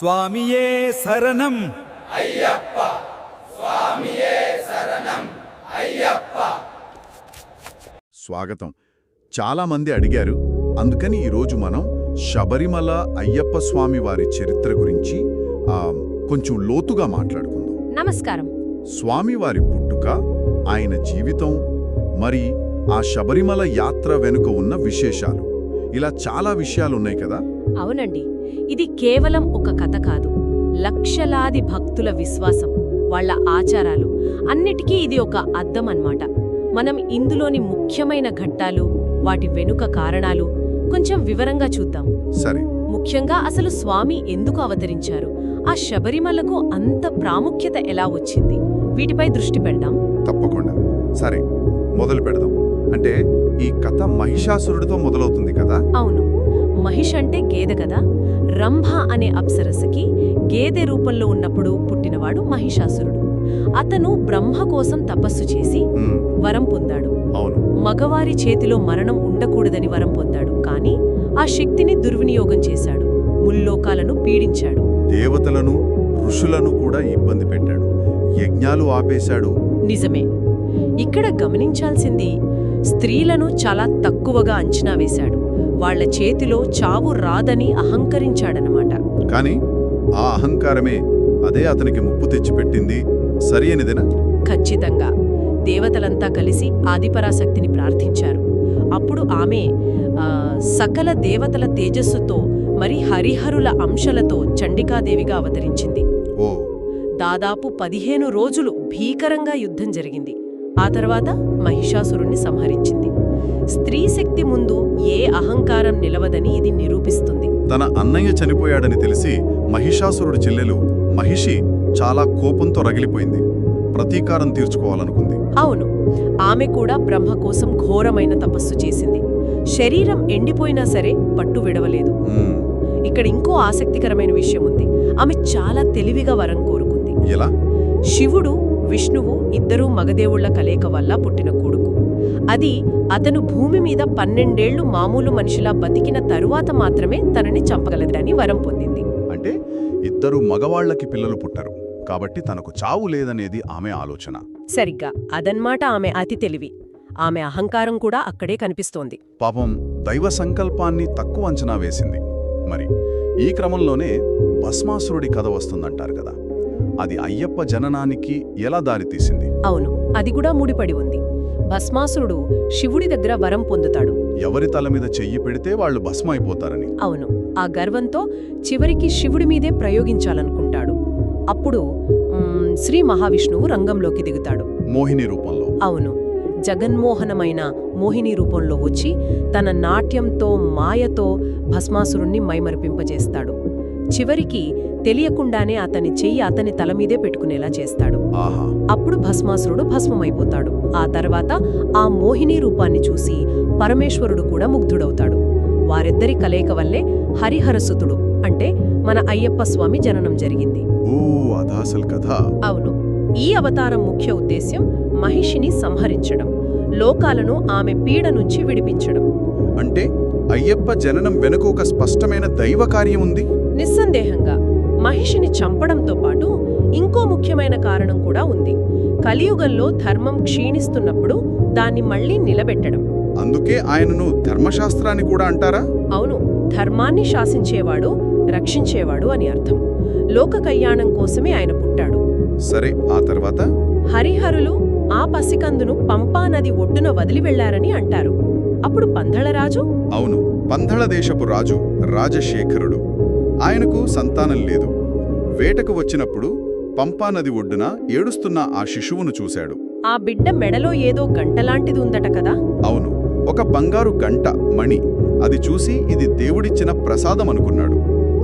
స్వామియే శరణం. స్వాగతం. చాలామంది అడిగారు అందుకని ఈరోజు మనం శబరిమల అయ్యప్ప స్వామి వారి చరిత్ర గురించి ఆ, కొంచెం లోతుగా మాట్లాడుకుందాం. నమస్కారం. స్వామివారి పుట్టుక ఆయన జీవితం మరి ఆ శబరిమల యాత్ర వెనుక ఉన్న విశేషాలు. ఇలా చాలా విషయాలున్నాయి కదా? అవునండి. ఇది కేవలం ఒక కథ కాదు. లక్షలాది భక్తుల విశ్వాసం వాళ్ళ ఆచారాలు అన్నిటికీ ఇది ఒక అద్దం అన్నమాట. మనం ఇందులోని ముఖ్యమైన ఘట్టాలు వాటి వెనుక కారణాలు కొంచెం వివరంగా చూద్దాం. సరే. ముఖ్యంగా అసలు స్వామి ఎందుకు అవతరించారు? ఆ శబరిమలకు అంత ప్రాముఖ్యత ఎలా వచ్చింది? వీటిపై దృష్టి పెడదాం. తప్పకుండా. సరే మొదలు పెడదాం. అంటే ఈ కథ మహిషాసురుడితో మొదలవుతుంది కదా? అవును. మహిష్ అంటే గేదె కదా? రంభ అనే అప్సరసకి గేదె రూపంలో ఉన్నప్పుడు పుట్టినవాడు మహిషాసురుడు. అతను బ్రహ్మ కోసం తపస్సు చేసి వరం పొందాడు. అవును. మగవారి చేతిలో మరణం ఉండకూడదని వరం పొందాడు. కాని ఆ శక్తిని దుర్వినియోగం చేశాడు. ముల్లోకాలను పీడించాడు. దేవతలను ఋషులను కూడా ఇబ్బంది పెట్టాడు. యజ్ఞాలు ఆపేశాడు. నిజమే. ఇక్కడ గమనించాల్సింది స్త్రీలను చాలా తక్కువగా అంచనా వేశాడు. వాళ్ళ చేతిలో చావు రాదని అహంకరించాడనమాట కాని ఆ అహంకారమే అదే అతనికి ముప్పు తెచ్చిపెట్టింది. సరి అనిదినా ఖచ్చితంగా. దేవతలంతా కలిసి ఆదిపరాశక్తిని ప్రార్థించారు. అప్పుడు ఆమె సకల దేవతల తేజస్సుతో మరి హరిహరుల అంశలతో చండికాదేవిగా అవతరించింది. దాదాపు పదిహేను రోజులు భీకరంగా యుద్ధం జరిగింది. ఆ తర్వాత మహిషాసురుణ్ణి సంహరించింది. స్త్రీ శక్తి ముందు ఏ అహంకారం నిలవదని ఇది నిరూపిస్తుంది. తన అన్నయ్య చనిపోయాడని తెలిసి మహిషాసురుడి చెల్లెలు మహిషి చాలా కోపంతో రగిలిపోయింది. ప్రతీకారం తీర్చుకోవాలనుకుంది. అవును. ఆమె కూడా బ్రహ్మ కోసం ఘోరమైన తపస్సు చేసింది. శరీరం ఎండిపోయినా సరే పట్టు విడవలేదు. ఇక్కడ ఇంకో ఆసక్తికరమైన విషయం ఉంది. ఆమె చాలా తెలివిగా వరం కోరుకుంది. ఎలా? శివుడు విష్ణువు ఇద్దరూ మగదేవుళ్ళ కలయిక వల్ల పుట్టిన కొడుకు. అది అతను భూమి మీద పన్నెండేళ్ళు మామూలు మనిషిలా బతికిన తరువాత మాత్రమే తనని చంపగలదని వరం పొందింది. అంటే ఇద్దరు మగవాళ్ళకి పిల్లలు పుట్టరు. కాబట్టి తనకు చావు లేదనేది ఆమె ఆలోచన. సరిగ్గా. అదన్మాట ఆమె అతి తెలివి. ఆమె అహంకారం కూడా అక్కడే కనిపిస్తోంది. పాపం దైవ సంకల్పాన్ని తక్కువ అంచనా వేసింది. మరి ఈ క్రమంలోనే భస్మాసురుడి కథ వస్తుందంటారు కదా. అది అయ్యప్ప జననానికి ఎలా దారితీసింది? అవును. అది కూడా ముడిపడి ఉంది. భస్మాసురుడు శివుడి దగ్గర వరం పొందుతాడు. ఎవరి తల మీద చెయ్యి పెడితే వాళ్ళు భస్మ అయిపోతారని అవును ఆ గర్వంతో చివరికి శివుడి మీదే ప్రయోగించాలనుకుంటాడు. అప్పుడు శ్రీ మహావిష్ణువు రంగంలోకి దిగుతాడు. మోహిని రూపంలో. అవును జగన్మోహనమైన మోహిని రూపంలో వచ్చి తన నాట్యంతో మాయతో భస్మాసురుణ్ణి మైమరిపింపజేస్తాడు. చివరికి తెలియకుండానే అతని చెయ్యి అతని తల మీదే పెట్టుకునేలా చేస్తాడు. అప్పుడు భస్మాసురుడు భస్మమైపోతాడు. ఆ తర్వాత ఆ మోహిని రూపాన్ని చూసి పరమేశ్వరుడు కూడా ముగ్ధుడవుతాడు. వారిద్దరి కలయిక వల్లే హరిహరసుతుడు అంటే మన అయ్యప్ప స్వామి జననం జరిగింది. ఓ అదాసల్ కథ. అవును. ఈ అవతారం ముఖ్య ఉద్దేశ్యం మహిషిని సంహరించడం లోకాలను ఆమె పీడ నుంచి విడిపించడం. అంటే అయ్యప్ప జననం వెనుక ఒక స్పష్టమైన దైవ కార్యం ఉంది? నిస్సందేహంగా మహిషిని చంపడంతో పాటు ఇంకో ముఖ్యమైన కారణం కూడా ఉంది. కలియుగంలో ధర్మం క్షీణిస్తున్నప్పుడు దాన్ని మళ్ళీ నిలబెట్టడం. అందుకే ఆయనను ధర్మశాస్త్రాన్ని కూడా అంటారా? అవును ధర్మాన్ని శాసించేవాడు రక్షించేవాడు అని అర్థం. లోక కళ్యాణం కోసమే ఆయన పుట్టాడు. సరే ఆ తర్వాత? హరిహరులు ఆ పసికందును పంపా నది ఒడ్డున వదిలి వెళ్ళారని అంటారు. అప్పుడు పందళరాజు అవును పంధళ దేశపు రాజు రాజశేఖరుడు. ఆయనకు సంతానం లేదు. వేటకు వచ్చినప్పుడు పంపానది ఒడ్డున ఏడుస్తున్న ఆ శిశువును చూశాడు. ఆ బిడ్డ మెడలో ఏదో గంటలాంటిది ఉందట కదా? అవును ఒక బంగారు గంట మణి. అది చూసి ఇది దేవుడిచ్చిన ప్రసాదం అనుకున్నాడు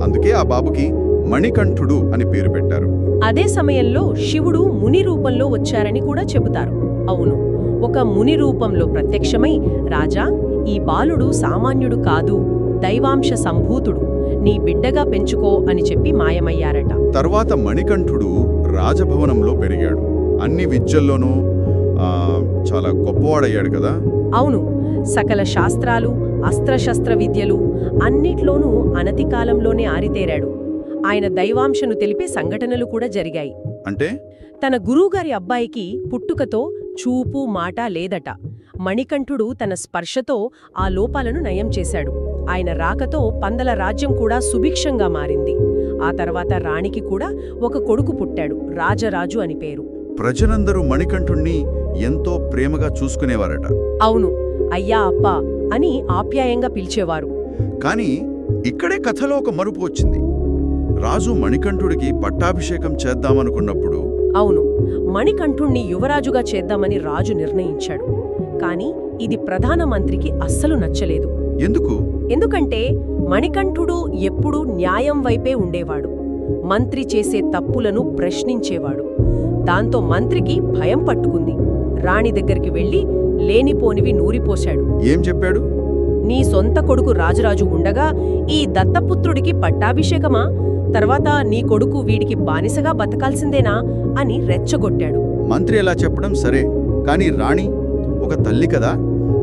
అందుకే ఆ బాబుకి మణికంఠుడు అని పేరు పెట్టారు. అదే సమయంలో శివుడు ముని రూపంలో వచ్చారని కూడా చెబుతారు. అవును ఒక ముని రూపంలో ప్రత్యక్షమై రాజా ఈ బాలుడు సామాన్యుడు కాదు దైవాంశ సంభూతుడు. నీ బిడ్డగా పెంచుకో అని చెప్పి మాయమయ్యారట. తర్వాత మణికంఠుడు రాజభవనంలో పెరిగాడు. అన్ని విద్యల్లోనూ చాలా గొప్పవాడయ్యాడు కదా? అవును. సకల శాస్త్రాలు అస్త్రశస్త్ర విద్యలు అన్నిట్లోనూ అనతి కాలంలోనే ఆరితేరాడు. ఆయన దైవాంశను తెలిపే సంఘటనలు కూడా జరిగాయి. అంటే? తన గురువుగారి అబ్బాయికి పుట్టుకతో చూపు మాట లేదట. మణికంఠుడు తన స్పర్శతో ఆ లోపాలను నయం చేశాడు. ఆయన రాకతో పందల రాజ్యం కూడా సుభిక్షంగా మారింది. ఆ తర్వాత రాణికి కూడా ఒక కొడుకు పుట్టాడు రాజరాజు అని పేరు. ప్రజలందరూ మణికంఠుణ్ణి ఎంతో ప్రేమగా చూసుకునేవారట. అవును అయ్యా అప్పా అని ఆప్యాయంగా పిలిచేవారు. కానీ ఇక్కడే కథలో ఒక మరుపు వచ్చింది. రాజు మణికంఠుడికి పట్టాభిషేకం చేద్దామనుకున్నప్పుడు అవును మణికంఠుణ్ణి యువరాజుగా చేద్దామని రాజు నిర్ణయించాడు. కాని ఇది ప్రధానమంత్రికి అస్సలు నచ్చలేదు. ఎందుకు? ఎందుకంటే మణికంఠుడు ఎప్పుడూ న్యాయం వైపే ఉండేవాడు. మంత్రి చేసే తప్పులను ప్రశ్నించేవాడు. దాంతో మంత్రికి భయం పట్టుకుంది. రాణి దగ్గరికి వెళ్ళి లేనిపోనివి నూరిపోశాడు. ఏం చెప్పాడు? నీ సొంత కొడుకు రాజరాజు ఉండగా ఈ దత్తపుత్రుడికి పట్టాభిషేకమా? తర్వాత నీ కొడుకు వీడికి బానిసగా బతకాల్సిందేనా? అని రెచ్చగొట్టాడు. మంత్రి ఎలా చెప్పడం సరే కానీ రాణి ఒక తల్లి కదా?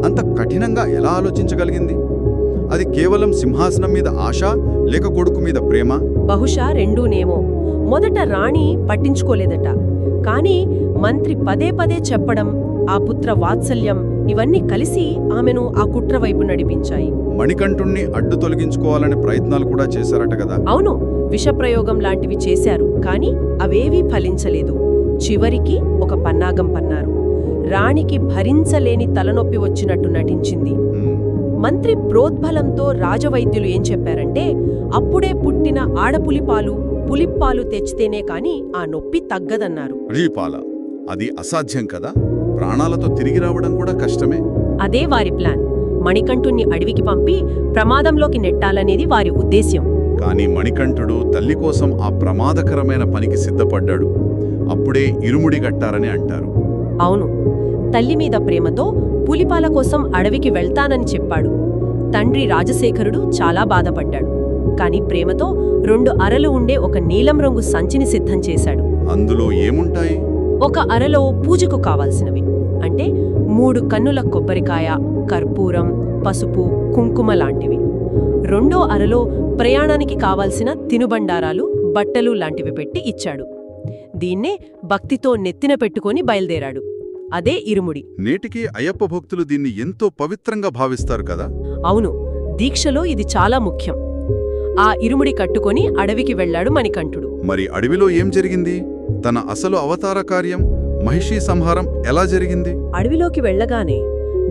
అంత కఠినంగా ఎలా ఆలోచించగలిగింది? అది కేవలం సింహాసనం మీద ఆశ లేక కొడుకు మీద ప్రేమ? బహుశా రెండూనేమో. మొదట రాణి పట్టించుకోలేదట. కాని మంత్రి పదే పదే చెప్పడం ఆ పుత్ర వాత్సల్యం ఇవన్నీ కలిసి ఆమెను ఆ కుట్ర వైపు నడిపించాయి. మణికంఠుణ్ణి అడ్డు తొలగించుకోవాలనే ప్రయత్నాలు కూడా చేశారట కదా? అవును విషప్రయోగం లాంటివి చేశారు. కాని అవేవీ ఫలించలేదు. చివరికి ఒక పన్నాగం పన్నారు. రాణికి భరించలేని తలనొప్పి వచ్చినట్టు నటించింది. మంత్రి ప్రోద్బలంతో రాజవైద్యులు ఏం చెప్పారంటే అప్పుడే పుట్టిన ఆడపులిపాలు పులిప్పాలు తెచ్చితేనే కాని ఆ నొప్పి తగ్గదన్నారు. రీపాల అది అసాధ్యం కదా? ప్రాణాలతో తిరిగి రావడం కూడా కష్టమే. అదే వారి ప్లాన్. మణికంఠుణ్ణి అడవికి పంపి ప్రమాదంలోకి నెట్టాలనేది వారి ఉద్దేశ్యం. కానీ మణికంఠుడు తల్లి కోసం ఆ ప్రమాదకరమైన పనికి సిద్ధపడ్డాడు. అప్పుడే ఇరుముడి గట్టారని అంటారు. అవును. తల్లి మీద ప్రేమతో పులిపాల కోసం అడవికి వెళ్తానని చెప్పాడు. తండ్రి రాజశేఖరుడు చాలా బాధపడ్డాడు. కాని ప్రేమతో రెండు అరలు ఉండే ఒక నీలం రంగు సంచిని సిద్ధం చేశాడు. అందులో ఏముంటాయి? ఒక అరలో పూజకు కావాల్సినవి. అంటే మూడు కన్నుల కొబ్బరికాయ కర్పూరం పసుపు కుంకుమ లాంటివి. రెండో అరలో ప్రయాణానికి కావాల్సిన తినుబండారాలు బట్టలు లాంటివి పెట్టి ఇచ్చాడు. దీన్నే భక్తితో నెత్తిన పెట్టుకొని బయల్దేరాడు. అదే ఇరుముడి. నేటికి అయ్యప్ప భక్తులు దీన్ని ఎంతో పవిత్రంగా భావిస్తారు కదా? అవును దీక్షలో ఇది చాలా ముఖ్యం. ఆ ఇరుముడి కట్టుకొని అడవికి వెళ్ళాడు మణికంఠుడు. మరి అడవిలో ఏం జరిగింది? తన అసలు అవతార కార్యం మహిషీ సంహారం ఎలా జరిగింది? అడవిలోకి వెళ్ళగానే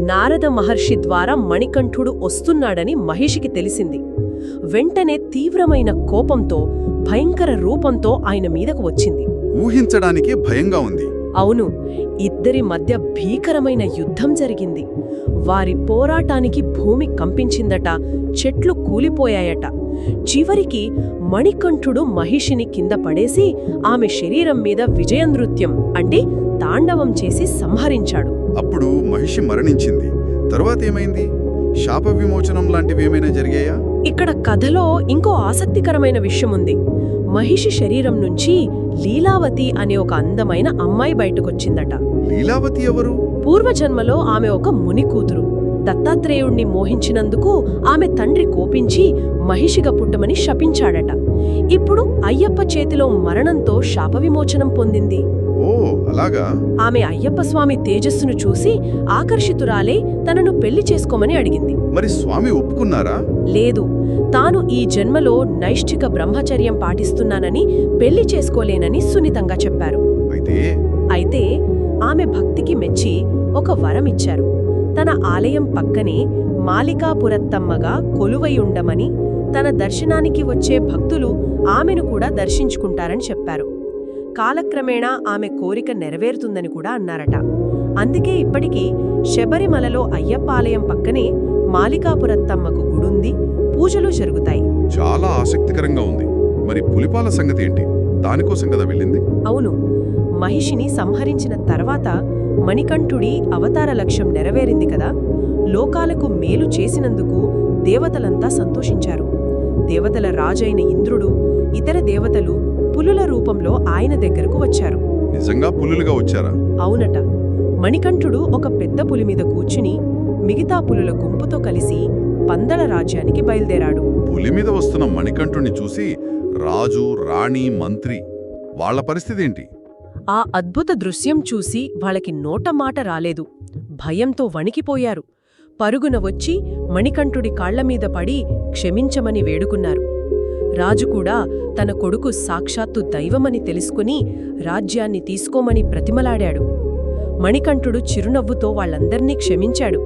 నారద మహర్షి ద్వారా మణికంఠుడు వస్తున్నాడని మహిషికి తెలిసింది. వెంటనే తీవ్రమైన కోపంతో భయంకర రూపంతో ఆయన మీదకు వచ్చింది. ఊహించడానికే భయంగా ఉంది. అవును ఇద్దరి మధ్య భీకరమైన యుద్ధం జరిగింది. వారి పోరాటానికి భూమి కంపించిందట చెట్లు కూలిపోయాయట. చివరికి మణికంఠుడు మహిషిని కింద పడేసి ఆమె శరీరం మీద విజయ నృత్యం అంటే తాండవం చేసి సంహరించాడు. అప్పుడు మహిషి మరణించింది. తరువాత ఏమైంది? శాప విమోచనం లాంటివి ఏమైనా జరిగాయా? ఇక్కడ కథలో ఇంకో ఆసక్తికరమైన విషయం ఉంది. మహిషి శరీరం నుంచి లీలావతి అనే ఒక అందమైన అమ్మాయి బయటకొచ్చిందట. లీలావతి ఎవరు? పూర్వజన్మలో ఆమె ఒక ముని కూతురు. దత్తాత్రేయుణ్ణి మోహించినందుకు ఆమె తండ్రి కోపించి మహిషిగా పుట్టమని శపించాడట. ఇప్పుడు అయ్యప్ప చేతిలో మరణంతో శాప విమోచనం పొందింది. ఓ అలాగా? ఆమె అయ్యప్ప స్వామి తేజస్సును చూసి ఆకర్షితురాలే తనను పెళ్ళి చేసుకోమని అడిగింది. మరి స్వామి ఒప్పుకున్నారా? లేదు తాను ఈ జన్మలో నైష్ఠిక బ్రహ్మచర్యం పాటిస్తున్నానని పెళ్ళి చేసుకోలేనని సున్నితంగా చెప్పారు. అయితే? ఆమె భక్తికి మెచ్చి ఒక వరం ఇచ్చారు. తన ఆలయం పక్కనే మాలికాపురత్తమ్మగా కొలువై ఉండమని తన దర్శనానికి వచ్చే భక్తులు ఆమెను కూడా దర్శించుకుంటారని చెప్పారు. కాలక్రమేణా ఆమె కోరిక నెరవేరుతుందని కూడా అన్నారట. అందుకే ఇప్పటికీ శబరిమలలో అయ్యప్ప ఆలయం పక్కనే మాలికాపురత్తమ్మకు గుడుంది పూజలు జరుగుతాయి. చాలా ఆసక్తికరంగా ఉంది. మరి పులిపాల సంగతి ఏంటి? దానికోసం కదా వెళ్ళింది? అవును. మహిషిని సంహరించిన తర్వాత మణికంఠుడి అవతార లక్ష్యం నెరవేరింది కదా. లోకాలకు మేలు చేసినందుకు దేవతలంతా సంతోషించారు. దేవతల రాజైన ఇంద్రుడు ఇతర దేవతలు పులుల రూపంలో ఆయన దగ్గరకు వచ్చారు. నిజంగా పులులుగా వచ్చారా? అవునట. మణికంఠుడు ఒక పెద్ద పులి మీద కూర్చుని మిగతా పులుల గుంపుతో కలిసి పందల రాజ్యానికి బయలుదేరాడు. పులి మీద వస్తున్న మణికంఠుణ్ణి చూసి రాజు రాణి మంత్రి వాళ్ళ పరిస్థితి ఏంటి? ఆ అద్భుత దృశ్యం చూసి వాళ్ళకి నోట మాట రాలేదు. భయంతో వణికిపోయారు. పరుగున వచ్చి మణికంఠుడి కాళ్ళమీద పడి క్షమించమని వేడుకున్నారు. రాజు కూడా తన కొడుకు సాక్షాత్తు దైవమని తెలుసుకుని రాజ్యాన్ని తీసుకోమని ప్రతిమలాడాడు. మణికంఠుడు చిరునవ్వుతో వాళ్ళందర్నీ క్షమించాడు.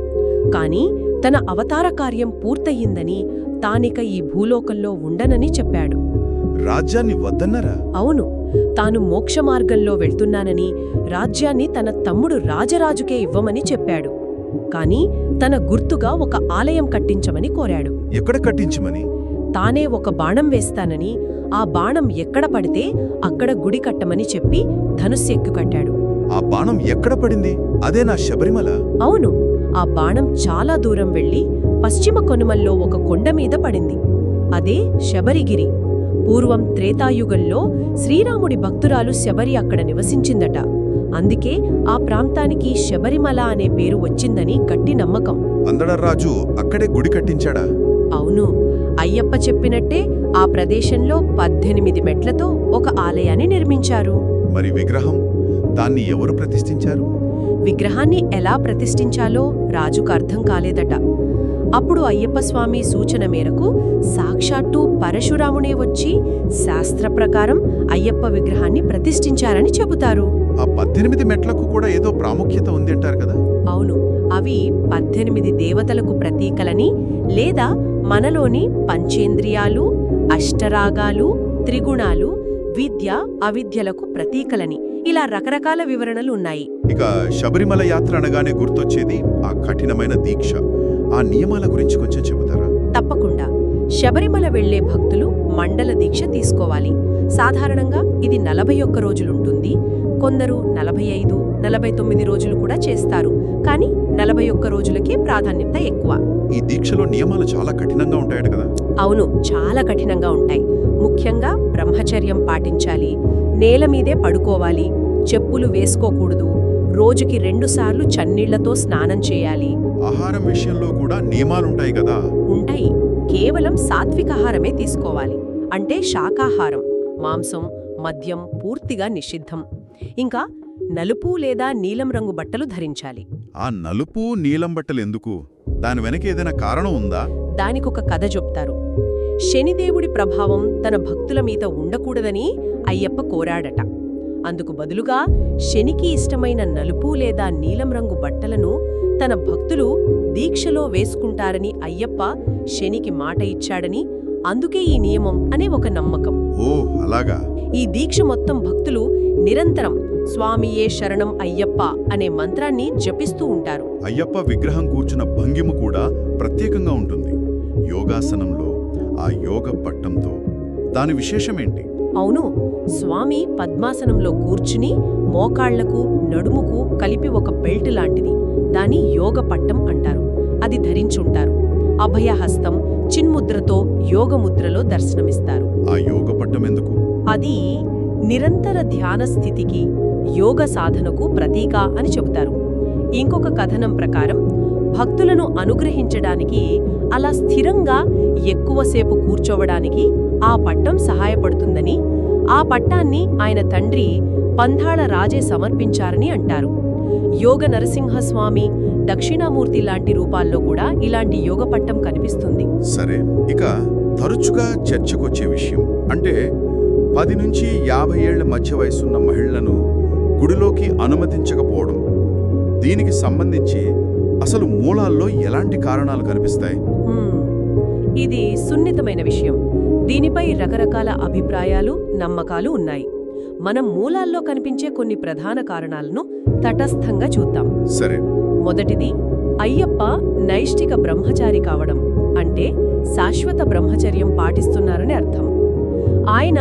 కాని తన అవతార కార్యం పూర్తయిందని తానిక ఈ భూలోకంలో ఉండనని చెప్పాడు. రాజ్యాన్ని వద్దన్నరా? అవును తాను మోక్షమార్గంలో వెళ్తున్నానని రాజ్యాన్ని తన తమ్ముడు రాజరాజుకే ఇవ్వమని చెప్పాడు. కాని తన గుర్తుగా ఒక ఆలయం కట్టించమని కోరాడు. ఎక్కడ కట్టించమని? తానే ఒక బాణం వేస్తానని ఆ బాణం ఎక్కడ పడితే అక్కడ గుడి కట్టమని చెప్పి ధనుస్సెక్కు కట్టాడు. ఆ బాణం ఎక్కడ పడింది? అదే నా శబరిమల? అవును ఆ బాణం చాలా దూరం వెళ్ళి పశ్చిమ కొనుమల్లో ఒక కొండ మీద పడింది. అదే శబరిగిరి. పూర్వం త్రేతాయుగంలో శ్రీరాముడి భక్తురాలు శబరి అక్కడ నివసించిందట. అందుకే ఆ ప్రాంతానికి శబరిమల అనే పేరు వచ్చిందని గట్టి నమ్మకం. అందడరాజు అక్కడే గుడి కట్టించాడా? అవును. అయ్యప్ప చెప్పినట్టే ఆ ప్రదేశంలో పద్దెనిమిది మెట్లతో ఒక ఆలయాన్ని నిర్మించారు. మరి విగ్రహం దాన్ని ఎవరు ప్రతిష్ఠించారు? విగ్రహాన్ని ఎలా ప్రతిష్ఠించాలో రాజుకు అర్థం కాలేదట. అప్పుడు అయ్యప్ప స్వామి సూచన మేరకు సాక్షాత్తు పరశురామునే వచ్చి శాస్త్ర ప్రకారం అయ్యప్ప విగ్రహాన్ని ప్రతిష్ఠించారని చెబుతారు. ఆ పద్దెనిమిది మెట్లకు కూడా ఏదో ప్రాముఖ్యత ఉంది అంటారు కదా? అవును అవి పద్దెనిమిది దేవతలకు ప్రతీకలని లేదా మనలోని పంచేంద్రియాలు అష్టరాగాలు త్రిగుణాలు విద్య అవిద్యలకు ప్రతీకలని ఇలా రకరకాల వివరణలు ఉన్నాయి. ఇక శబరిమల యాత్ర అనగానే గుర్తొచ్చేది ఆ కఠినమైన దీక్ష. ఆ నియమాల గురించి కొంచెం చెబుతారా? తప్పకుండా. శబరిమల వెళ్ళే భక్తులు మండల దీక్ష తీసుకోవాలి. సాధారణంగా ఇది నలభై ఒక్క రోజులుంటుంది. కొందరు నలభై ఐదు నలభై తొమ్మిది రోజులు కూడా చేస్తారు. కానీ నలభై ఒక్క రోజులకే ప్రాధాన్యత ఎక్కువ. ఈ దీక్షలో నియమాలు చాలా కఠినంగా ఉంటాయట కదా? అవును చాలా కఠినంగా ఉంటాయి. ముఖ్యంగా బ్రహ్మచర్యం పాటించాలి. నేల మీదే పడుకోవాలి. చెప్పులు వేసుకోకూడదు. రోజుకి రెండుసార్లు చన్నీళ్ళతో స్నానం చేయాలి. ఆహారం విషయంలో కూడా నియమాలుంటాయి కదా? ఉంటాయి. కేవలం సాత్వికాహారమే తీసుకోవాలి. అంటే శాకాహారం. మాంసం మద్యం పూర్తిగా నిషిద్ధం. ఇంకా నలుపు లేదా నీలం రంగు బట్టలు ధరించాలి. ఆ నలుపు నీలం బట్టలు ఎందుకు? దాని వెనక ఏదైనా కారణం ఉందా? దానికొక కథ చెప్తారు. శనిదేవుడి ప్రభావం తన భక్తుల మీద ఉండకూడదని అయ్యప్ప కోరాడట. అందుకు బదులుగా శనికి ఇష్టమైన నలుపు లేదా నీలం రంగు బట్టలను తన భక్తులు దీక్షలో వేసుకుంటారని అయ్యప్ప శనికి మాట ఇచ్చాడని అందుకే ఈ నియమం అనే ఒక నమ్మకం. ఓ అలాగా. ఈ దీక్ష మొత్తం భక్తులు నిరంతరం స్వామియే శరణం అయ్యప్ప అనే మంత్రాన్ని జపిస్తూ ఉంటారు. అయ్యప్ప విగ్రహం కూర్చున్న భంగిమ కూడా ప్రత్యేకంగా ఉంటుంది. యోగాసనంలో ఆ యోగ పట్టంతో దాని విశేషమేంటి? అవును స్వామి పద్మాసనంలో కూర్చుని మోకాళ్ళకు నడుముకు కలిపి ఒక బెల్ట్ లాంటిది. దాని యోగ పట్టం అంటారు. అది ధరించుంటారు. అభయహస్తం చిన్ముద్రతో యోగముద్రలో దర్శనమిస్తారు. ఆ యోగ పట్టం ఎందుకు? అది నిరంతర ధ్యాన స్థితికి యోగ సాధనకు ప్రతీక అని చెబుతారు. ఇంకొక కథనం ప్రకారం భక్తులను అనుగ్రహించడానికి అలా స్థిరంగా ఎక్కువసేపు కూర్చోవడానికి ఆ పట్టం సహాయపడుతుందని ఆ పట్టాన్ని ఆయన తండ్రి పంధాళ రాజే సమర్పించారని అంటారు. యోగ నరసింహస్వామి దక్షిణామూర్తి లాంటి రూపాల్లో కూడా ఇలాంటి యోగ పట్టం కనిపిస్తుంది. సరే ఇక తరచుగా చర్చకొచ్చే విషయం అంటే పది నుంచి యాభై ఏళ్ళ మధ్య వయసున్న మహిళలను గుడిలోకి అనుమతించకపోవడం. దీనికి సంబంధించి అసలు మూలాల్లో ఎలాంటి కారణాలు కనిపిస్తాయి. ఇది సున్నితమైన విషయం. దీనిపై రకరకాల అభిప్రాయాలు నమ్మకాలు ఉన్నాయి. మనం మూలాల్లో కనిపించే కొన్ని ప్రధాన కారణాలను తటస్థంగా చూద్దాం. సరే. మొదటిది అయ్యప్ప నైష్టిక బ్రహ్మచారి కావడం అంటే శాశ్వత బ్రహ్మచర్యం పాటిస్తున్నారని అర్థం. ఆయన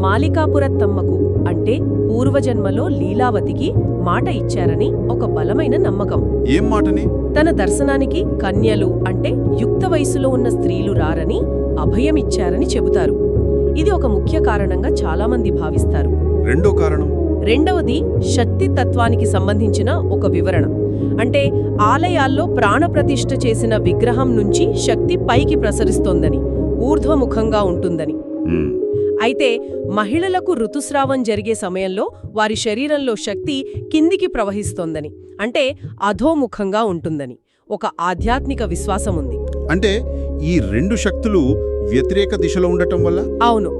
మాలికాపురత్తమ్మకు అంటే పూర్వజన్మలో లీలావతికి మాట ఇచ్చారని ఒక బలమైన నమ్మకం. ఏం మాటని? తన దర్శనానికి కన్యలు అంటే యుక్త వయసులో ఉన్న స్త్రీలు రారని అభయమిచ్చారని చెబుతారు. ఇది ఒక ముఖ్య కారణంగా చాలామంది భావిస్తారు. రెండో కారణం? రెండవది శక్తి తత్వానికి సంబంధించిన ఒక వివరణ. అంటే ఆలయాల్లో ప్రాణప్రతిష్ఠ చేసిన విగ్రహం నుంచి శక్తి పైకి ప్రసరిస్తోందని ఊర్ధ్వముఖంగా ఉంటుందని. అయితే మహిళలకు ఋతుస్రావం జరిగే సమయంలో వారి శరీరంలో శక్తి కిందికి ప్రవహిస్తోందని అంటే అధోముఖంగా ఉంటుందని. ఒక ఆధ్యాత్మిక విశ్వాసం ఉంది అంటే ఈ రెండు శక్తులు వ్యతిరేక దిశలో ఉండటం వల్ల? అవును.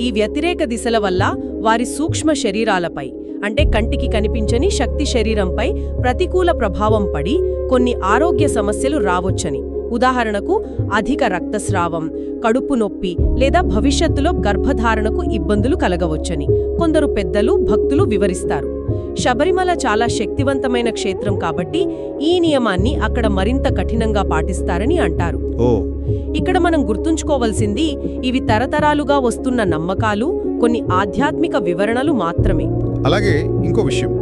ఈ వ్యతిరేక దిశల వల్ల వారి సూక్ష్మ శరీరాలపై అంటే కంటికి కనిపించని శక్తి శరీరంపై ప్రతికూల ప్రభావం పడి కొన్ని ఆరోగ్య సమస్యలు రావొచ్చని. ఉదాహరణకు అధిక రక్తస్రావం కడుపు నొప్పి లేదా భవిష్యత్తులో గర్భధారణకు ఇబ్బందులు కలగవచ్చని కొందరు పెద్దలు భక్తులు వివరిస్తారు. శబరిమల చాలా శక్తివంతమైన క్షేత్రం కాబట్టి ఈ నియమాన్ని అక్కడ మరింత కఠినంగా పాటిస్తారని అంటారు. ఓ. ఇక్కడ మనం గుర్తుంచుకోవలసింది ఇవి తరతరాలుగా వస్తున్న నమ్మకాలు కొన్ని ఆధ్యాత్మిక వివరణలు మాత్రమే. అలాగే ఇంకో విషయం.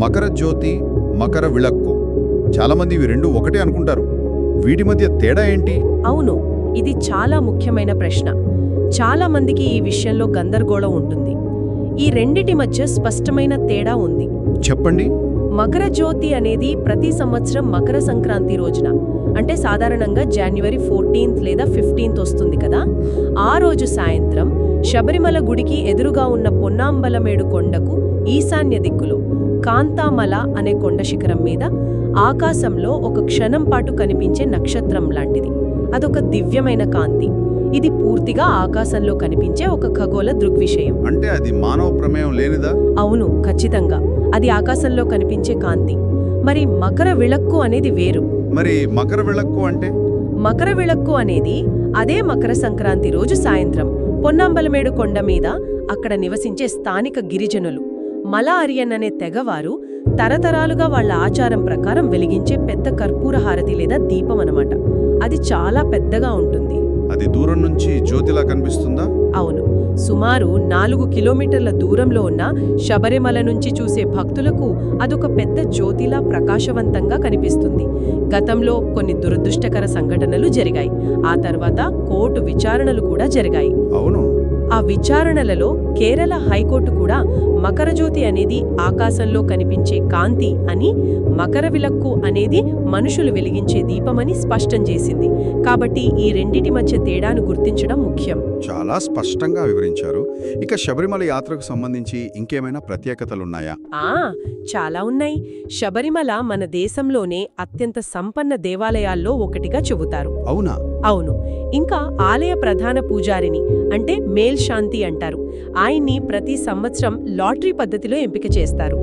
మకర జ్యోతి మకర విళక్కు. చాలామంది ఇవి రెండు ఒకటే అనుకుంటారు. వీటి మధ్య తేడా ఏంటి? అవును ఇది చాలా ముఖ్యమైన ప్రశ్న. చాలా మందికి ఈ విషయంలో గందరగోళం ఉంటుంది. ఈ రెండిటి మధ్య స్పష్టమైన తేడా ఉంది. చెప్పండి. మకర జ్యోతి అనేది ప్రతి సంవత్సరం మకర సంక్రాంతి రోజున అంటే సాధారణంగా జనవరి ఫోర్టీన్త్ లేదా ఫిఫ్టీన్త్ వస్తుంది కదా? ఆ రోజు సాయంత్రం శబరిమల గుడికి ఎదురుగా ఉన్న పొన్నాంబలమేడు కొండకు ఈశాన్య దిక్కులో కాంతామల అనే కొండ శిఖరం మీద ఆకాశంలో ఒక క్షణం పాటు కనిపించే నక్షత్రం లాంటిది. అదొక దివ్యమైన కాంతి. ఇది పూర్తిగా ఆకాశంలో కనిపించే ఒక ఖగోళ దృగ్విషయం. అంటే అది మానవ ప్రమేయం లేనిదా? అవును ఖచ్చితంగా. అది ఆకాశంలో కనిపించే కాంతి. మరి మకర విళక్కు అనేది వేరు. మరి మకర విళక్కు అంటే? మకర విళక్కు అనేది అదే మకర సంక్రాంతి రోజు సాయంత్రం పొన్నాంబలమేడు కొండ మీద అక్కడ నివసించే స్థానిక గిరిజనులు. మల అరియన్ అనే తెగవారు తరతరాలుగా వాళ్ళ ఆచారం ప్రకారం వెలిగించే పెద్ద కర్పూర హారతి లేదా దీపం అన్నమాట. అది చాలా పెద్దగా ఉంటుంది. అది దూరం నుంచి జ్యోతిలా కనిపిస్తుందా? అవును. సుమారు నాలుగు కిలోమీటర్ల దూరంలో ఉన్న శబరిమల నుంచి చూసే భక్తులకు అదొక పెద్ద జ్యోతిలా ప్రకాశవంతంగా కనిపిస్తుంది. గతంలో కొన్ని దురదృష్టకర సంఘటనలు జరిగాయి. ఆ తర్వాత కోర్టు విచారణలు కూడా జరిగాయి. అవును. ఆ విచారణలలో కేరళ హైకోర్టు కూడా మకరజ్యోతి అనేది ఆకాశంలో కనిపించే కాంతి అని మకర విలక్కు అనేది మనుషులు వెలిగించే దీపమని స్పష్టం చేసింది. కాబట్టి ఈ రెండిటి మధ్య తేడాను గుర్తించడం ముఖ్యం. చాలా స్పష్టంగా వివరించారు. ఇక శబరిమల యాత్రకు సంబంధించి ఇంకేమైనా ప్రత్యేకతలున్నాయా? ఆ చాలా ఉన్నాయి. శబరిమల మన దేశంలోనే అత్యంత సంపన్న దేవాలయాల్లో ఒకటిగా చెబుతారు. అవునా? అవును. ఇంకా ఆలయ ప్రధాన పూజారిని అంటే మేల్ శాంతి అంటారు. ఆయన్ని ప్రతి సంవత్సరం లాటరీ పద్ధతిలో ఎంపిక చేస్తారు.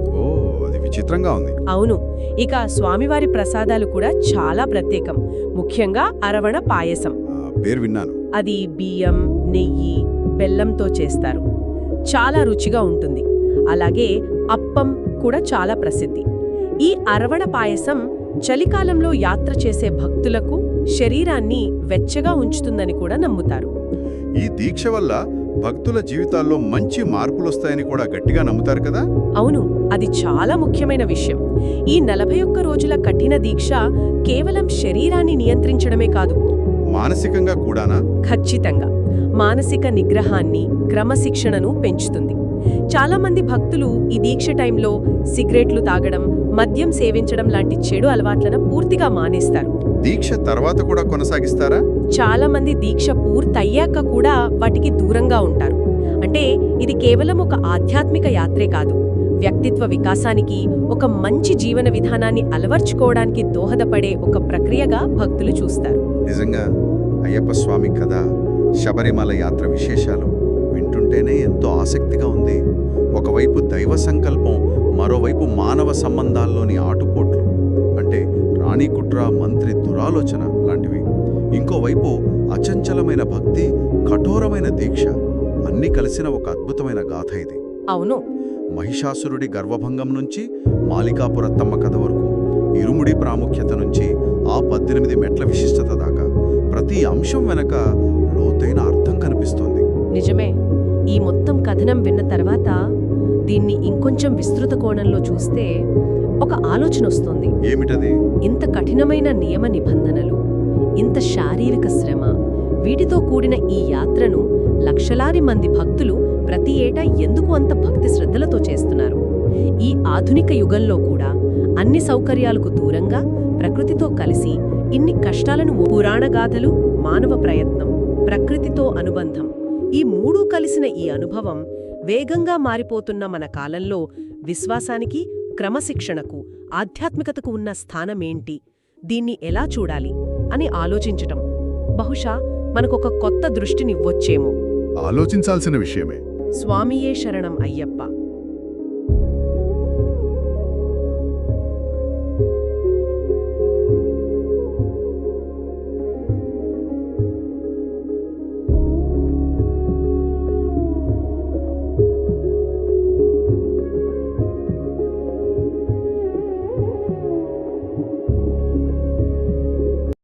విచిత్రంగా ఉంది. అవును. ఇక స్వామివారి ప్రసాదాలు కూడా చాలా ప్రత్యేకం. ముఖ్యంగా అరవణ పాయసం. పేరు విన్నాను. అది బియ్యం నెయ్యి బెల్లంతో చేస్తారు. చాలా రుచిగా ఉంటుంది. అలాగే అప్పం కూడా చాలా ప్రసిద్ధి. ఈ అరవణ పాయసం చలికాలంలో యాత్ర చేసే భక్తులకు శరీరాన్ని వెచ్చగా ఉంచుతుందని కూడా నమ్ముతారు. ఈ దీక్ష వల్ల భక్తుల జీవితాల్లో మంచి మార్పులొస్తాయని కూడా గట్టిగా నమ్ముతారు కదా? అవును అది చాలా ముఖ్యమైన విషయం. ఈ నలభై ఒక్క రోజుల కఠిన దీక్ష కేవలం శరీరాన్ని నియంత్రించడమే కాదు. మానసికంగా కూడానా? ఖచ్చితంగా. మానసిక నిగ్రహాన్ని క్రమశిక్షణను పెంచుతుంది. చాలామంది భక్తులు ఈ దీక్ష టైంలో సిగరెట్లు తాగడం మద్యం సేవించడం లాంటి చెడు అలవాట్లను పూర్తిగా మానేస్తారు. దీక్ష తర్వాత కూడా కొనసాగిస్తారా? చాలామంది దీక్ష పూర్తయ్యాక కూడా వాటికి దూరంగా ఉంటారు. అంటే ఇది కేవలం ఒక ఆధ్యాత్మిక యాత్రే కాదు. వ్యక్తిత్వ వికాసానికి ఒక మంచి జీవన విధానాన్ని అలవర్చుకోవడానికి దోహదపడే ఒక ప్రక్రియగా భక్తులు చూస్తారు. నిజంగా అయ్యప్ప స్వామి కథ శబరిమల యాత్ర విశేషాలు వింటుంటేనే ఎంతో ఆసక్తిగా ఉంది. ఒకవైపు దైవ సంకల్పం మరోవైపు మానవ సంబంధాల్లోని ఆటుపోట్లు. రాణికుట్ర మంత్రి దురాలోచన లాంటివి. ఇంకోవైపు అచంచలమైన భక్తి కఠోరమైన దీక్ష అన్నీ కలిసిన ఒక అద్భుతమైన గాథ ఇది. అవును. మహిషాసురుడి గర్వభంగం నుంచి మాలికాపురత్తమ్మ కథ వరకు ఇరుముడి ప్రాముఖ్యత నుంచి ఆ పద్దెనిమిది మెట్ల విశిష్టత దాకా ప్రతి అంశం వెనక లోతైన అర్థం కనిపిస్తోంది. నిజమే. ఈ మొత్తం కథనం విన్న తర్వాత దీన్ని ఇంకొంచెం విస్తృత కోణంలో చూస్తే ఒక ఆలోచన వస్తుంది ఏమిటది? ఇంత కఠినమైన నియమ నిబంధనలు ఇంత శారీరక శ్రమ వీటితో కూడిన ఈ యాత్రను లక్షలాది మంది భక్తులు ప్రతి ఏటా ఎందుకు అంత భక్తి శ్రద్ధలతో చేస్తున్నారు? ఈ ఆధునిక యుగంలో కూడా అన్ని సౌకర్యాలకు దూరంగా ప్రకృతితో కలిసి ఇన్ని కష్టాలను పురాణగాథలు మానవ ప్రయత్నం ప్రకృతితో అనుబంధం ఈ మూడూ కలిసిన ఈ అనుభవం వేగంగా మారిపోతున్న మన కాలంలో విశ్వాసానికి క్రమశిక్షణకు ఆధ్యాత్మికతకు ఉన్న స్థానమేంటి దీన్ని ఎలా చూడాలి అని ఆలోచించటం. బహుశా మనకొక కొత్త దృష్టినివ్వొచ్చేమో. ఆలోచించాల్సిన విషయమే. స్వామియే శరణం అయ్యప్ప.